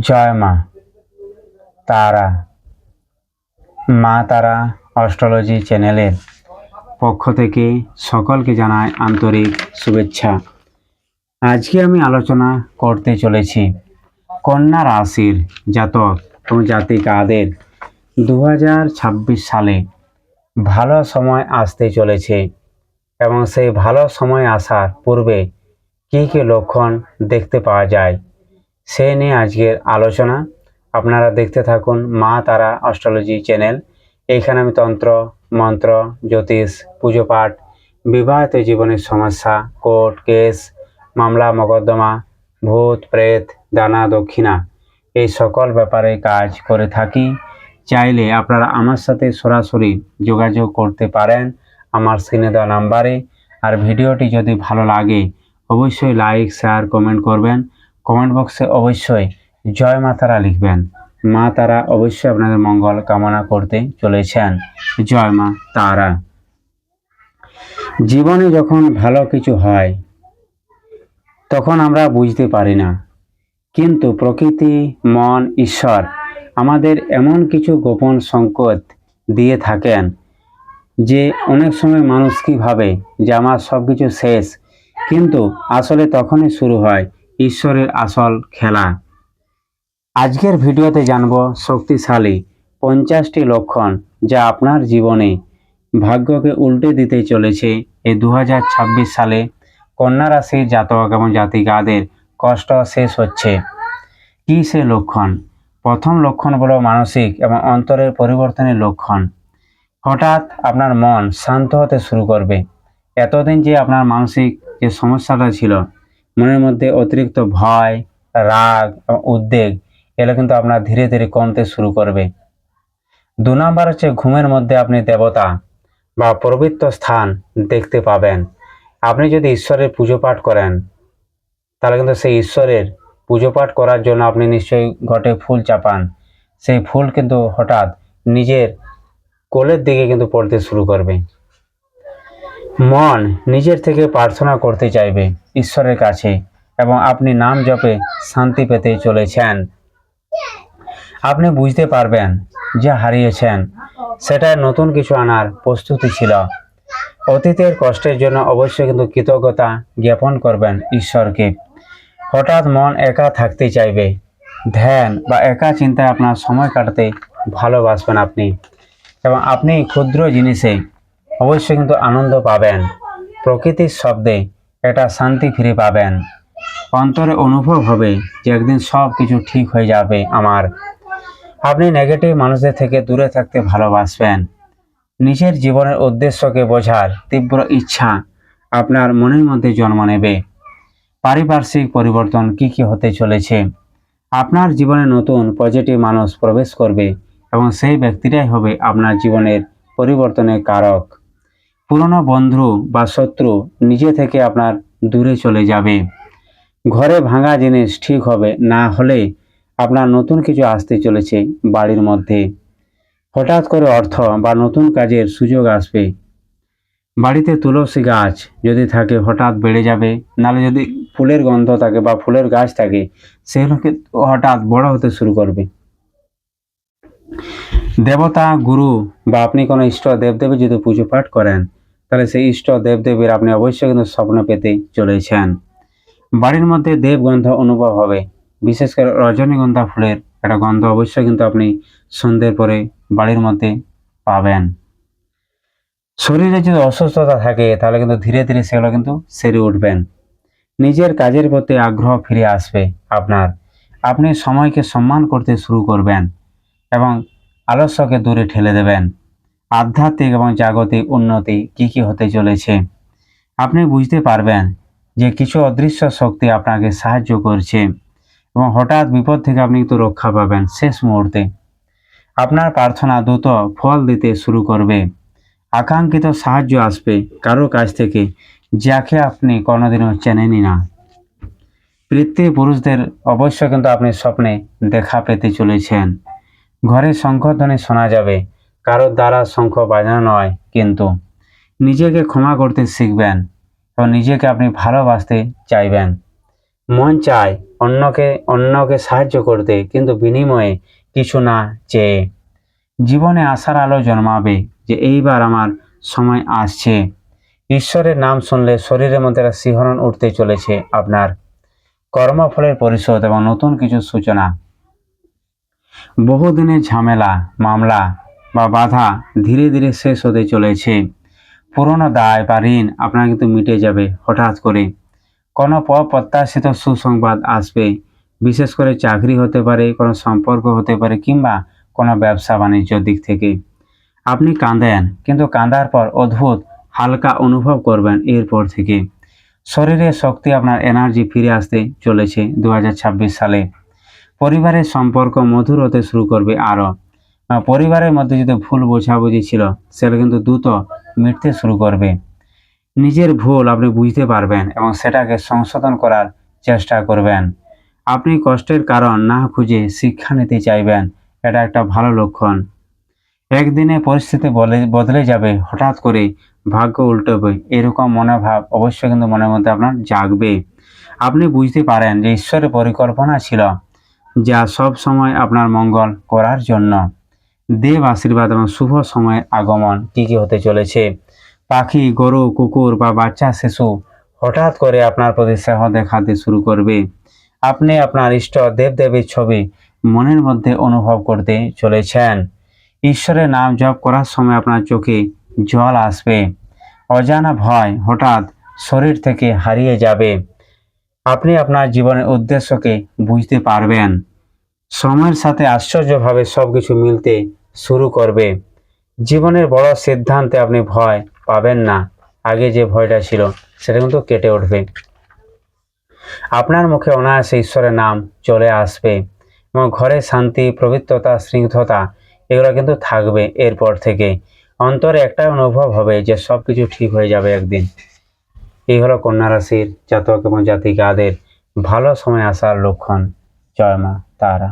জয় মা। তারা মা তারা অস্ট্রোলজি চ্যানেলের পক্ষ থেকে সকলকে জানাই আন্তরিক শুভেচ্ছা। আজকে আমি আলোচনা করতে চলেছি কন্যা রাশির জাতক এবং জাতিকাদের দু হাজার ছাব্বিশ সালে ভালো সময় আসতে চলেছে এবং সেই ভালো সময় আসার পূর্বে কী কী লক্ষণ দেখতে পাওয়া যায় সে নিয়ে আজকের আলোচনা। আপনারা দেখতে থাকুন মা তারা অস্ট্রোলজি চ্যানেল। এইখানে আমি তন্ত্র, মন্ত্র, জ্যোতিষ, পুজো পাঠ, বিবাহিত জীবনের সমস্যা, কোর্ট কেস, মামলা, মোকদ্দমা, ভূত, প্রেত, দানা, দক্ষিণা এই সকল ব্যাপারে কাজ করে থাকি। চাইলে আপনারা আমার সাথে সরাসরি যোগাযোগ করতে পারেন আমার স্ক্রিনে দেওয়া নাম্বারে। আর ভিডিওটি যদি ভালো লাগে, অবশ্যই লাইক, শেয়ার, কমেন্ট করবেন। কমেন্ট বক্সে অবশ্যই জয় মা তারা লিখবেন। মা তারা অবশ্যই আপনাদের মঙ্গল কামনা করতে চলেছেন। জয় মা তারা। জীবনে যখন ভালো কিছু হয়, তখন আমরা বুঝতে পারি না। কিন্তু প্রকৃতি, মন, ঈশ্বর আমাদের এমন কিছু গোপন সংকেত দিয়ে থাকেন যে অনেক সময় মানুষ কি ভাবে যে আমার সব কিছু শেষ, কিন্তু আসলে তখনই শুরু হয় ঈশ্বরের আসল খেলা। আজকের ভিডিওতে জানব শক্তিশালী পঞ্চাশটি লক্ষণ যা আপনার জীবনে ভাগ্যকে উল্টে দিতে চলেছে। এই দু হাজার ছাব্বিশ সালে কন্যা রাশির জাতক এবং জাতিকাদের কষ্ট শেষ হচ্ছে। কী সে লক্ষণ? প্রথম লক্ষণ হলো মানসিক এবং অন্তরের পরিবর্তনের লক্ষণ। হঠাৎ আপনার মন শান্ত হতে শুরু করবে। এতদিন যে আপনার মানসিক যে সমস্যাটা ছিল মনের মধ্যে অতিরিক্ত ভয়, রাগ উদ্বেগ, এগুলো কিন্তু আপনার ধীরে ধীরে কমতে শুরু করবে। দু নম্বর হচ্ছে ঘুমের মধ্যে আপনি দেবতা বা পবিত্র স্থান দেখতে পাবেন। আপনি যদি ঈশ্বরের পুজো পাঠ করেন, তাহলে কিন্তু সেই ঈশ্বরের পুজো পাঠ করার জন্য আপনি নিশ্চয়ই ঘটে ফুল চাপান। সেই ফুল কিন্তু হঠাৎ নিজের কোলের দিকে কিন্তু পড়তে শুরু করবে। মন নিজের থেকে প্রার্থনা করতে চাইবে ঈশ্বরের কাছে এবং আপনি নাম জপে শান্তি পেতে চলেছেন। আপনি বুঝতে পারবেন যা হারিয়েছেন। সেটা নতুন কিছু আনার প্রস্তুতি ছিল। অতীতের কষ্টের জন্য অবশ্যই কিন্তু কৃতজ্ঞতা জ্ঞাপন করবেন ঈশ্বরকে। হঠাৎ মন একা থাকতে চাইবে। ধ্যান বা একা চিন্তায় আপনার সময় কাটাতে ভালোবাসবেন আপনি। এবং আপনি ক্ষুদ্র জিনিসে অবশ্যই কিন্তু আনন্দ পাবেন। প্রকৃতির শব্দে একটা শান্তি ফিরে পাবেন। অন্তরে অনুভব হবে যে একদিন সব কিছু ঠিক হয়ে যাবে আমার। আপনি নেগেটিভ মানুষদের থেকে দূরে থাকতে ভালোবাসবেন। নিজের জীবনের উদ্দেশ্যকে বোঝার তীব্র ইচ্ছা আপনার মনের মধ্যে জন্ম নেবে। পারিপার্শ্বিক পরিবর্তন কি কি হতে চলেছে? আপনার জীবনে নতুন পজিটিভ মানুষ প্রবেশ করবে এবং সেই ব্যক্তিটাই হবে আপনার জীবনের পরিবর্তনের কারক। পুরনো বন্ধু বা শত্রু নিজে থেকে আপনার দূরে চলে যাবে। ঘরে ভাঙা জিনিস ঠিক হবে, না হলে আপনার নতুন কিছু আসতে চলেছে বাড়ির মধ্যে। হঠাৎ করে অর্থ বা নতুন কাজের সুযোগ আসবে। বাড়িতে তুলসী গাছ যদি থাকে, হঠাৎ বেড়ে যাবে। নাহলে যদি ফুলের গন্ধ থাকে বা ফুলের গাছ থাকে সেগুলোকে হঠাৎ বড় হতে শুরু করবে। দেবতা, গুরু বা আপনি কোনো ইষ্ট দেবদেবীর যদি পুজো পাঠ করেন, তাহলে সেই ইষ্ট দেবদেবীর আপনি অবশ্যই কিন্তু স্বপ্ন পেতে চলেছেন। বাড়ির মধ্যে দেবগন্ধ অনুভব হবে। বিশেষ করে রজনীগন্ধা ফুলের একটা গন্ধ অবশ্যই কিন্তু আপনি সন্ধ্যের পরে বাড়ির মধ্যে পাবেন। শরীরে যদি অসুস্থতা থাকে, তাহলে কিন্তু ধীরে ধীরে সেগুলো কিন্তু সেরে উঠবেন। নিজের কাজের প্রতি আগ্রহ ফিরে আসবে আপনার। আপনি সময়কে সম্মান করতে শুরু করবেন এবং আলস্যকে দূরে ঠেলে দেবেন। আধ্যাত্মিক এবং জাগতিক উন্নতি কি কি হতে চলেছে? আপনি বুঝতে পারবেন যে কিছু অদৃশ্য শক্তি আপনাকে সাহায্য করছে এবং হঠাৎ বিপদ থেকে আপনি কিন্তু রক্ষা পাবেন শেষ মুহূর্তে। আপনার প্রার্থনা দ্রুত ফল দিতে শুরু করবে। আকাঙ্ক্ষিত সাহায্য আসবে কারও কাছ থেকে, যাকে আপনি কোনোদিনও চেনেনই না। পিতৃ পুরুষদের অবশ্য কিন্তু আপনি স্বপ্নে দেখা পেতে চলেছেন। ঘরে শঙ্খধ্বনি শোনা যাবে, কারোর দ্বারা শঙ্খ বাজানো নয়, কিন্তু নিজেকে ক্ষমা করতে শিখবেন এবং নিজেকে আপনি ভালোবাসতে চাইবেন। মন চায় অন্যকে অন্যকে সাহায্য করতে, কিন্তু বিনিময়ে কিছু না চেয়ে। জীবনে আশার আলো জন্মাবে যে এইবার আমার সময় আসছে। ঈশ্বরের নাম শুনলে শরীরের মধ্যে একটা শিহরণ উঠতে চলেছে আপনার। কর্মফলের পরিশোধ এবং নতুন কিছু সূচনা। বহুদিনের ঝামেলা, মামলা বা বাধা ধীরে ধীরে শেষ হতে চলেছে। পুরনো দায় বা ঋণ আপনার কিন্তু মিটে যাবে হঠাৎ করে। কোনো অপ্রত্যাশিত সুসংবাদ আসবে। বিশেষ করে চাকরি হতে পারে, কোনো সম্পর্ক হতে পারে কিংবা কোনো ব্যবসা বাণিজ্যর দিক থেকে। আপনি কাঁদেন, কিন্তু কাঁদার পর অদ্ভুত, হালকা অনুভব করবেন এরপর থেকে। শরীরে শক্তি আপনার এনার্জি ফিরে আসতে চলেছে দু হাজার ছাব্বিশ সালে। পরিবারের সম্পর্ক মধুর হতে শুরু করবে আরও। পরিবারের মধ্যে যদি ভুল বোঝাবুঝি ছিল, সেটা কিন্তু দ্রুত মিটতে শুরু করবে। নিজের ভুল আপনি বুঝতে পারবেন এবং সেটাকে সংশোধন করার চেষ্টা করবেন। আপনি কষ্টের কারণ না খুঁজে শিক্ষা নিতে চাইবেন, এটা একটা ভালো লক্ষণ। একদিনে পরিস্থিতি বলে, বদলে যাবে, হঠাৎ করে ভাগ্য উল্টোবে এরকম মনোভাব অবশ্যই কিন্তু মনের মধ্যে আপনার জাগবে। আপনি বুঝতে পারেন যে ঈশ্বরের পরিকল্পনা ছিল যা সব সময় আপনার মঙ্গল করার জন্য। দেব আশীর্বাদ এবং শুভ সময়ের আগমন কি কি হতে চলেছে? পাখি, গরু, কুকুর বা বাচ্চা, শিশু হঠাৎ করে আপনার প্রতি স্নেহ দেখাতে শুরু করবে। আপনি আপনার ইষ্ট দেবদেবীর ছবি মনের মধ্যে অনুভব করতে চলেছেন। ঈশ্বরের নাম জপ করার সময় আপনার চোখে জল আসবে। অজানা ভয় হঠাৎ শরীর থেকে হারিয়ে যাবে। আপনি আপনার জীবনের উদ্দেশ্যকে বুঝতে পারবেন। সময়ের সাথে আশ্চর্যভাবে সব কিছু মিলতে শুরু করবে। জীবনের বড় সিদ্ধান্তে আপনি ভয় পাবেন না। আগে যে ভয়টা ছিল, সেটা কিন্তু কেটে উঠবে। আপনার মুখে অনায়াসে ঈশ্বরের নাম চলে আসবে এবং ঘরে শান্তি, পবিত্রতা, স্নিগ্ধতা, এগুলো কিন্তু থাকবে এরপর থেকে। অন্তরে একটাই অনুভব হবে যে সব কিছু ঠিক হয়ে যাবে একদিন। এই হলো কন্যা রাশির জাতক এবং জাতিকাদের ভালো সময় আসার লক্ষণ। জয় মা তারা।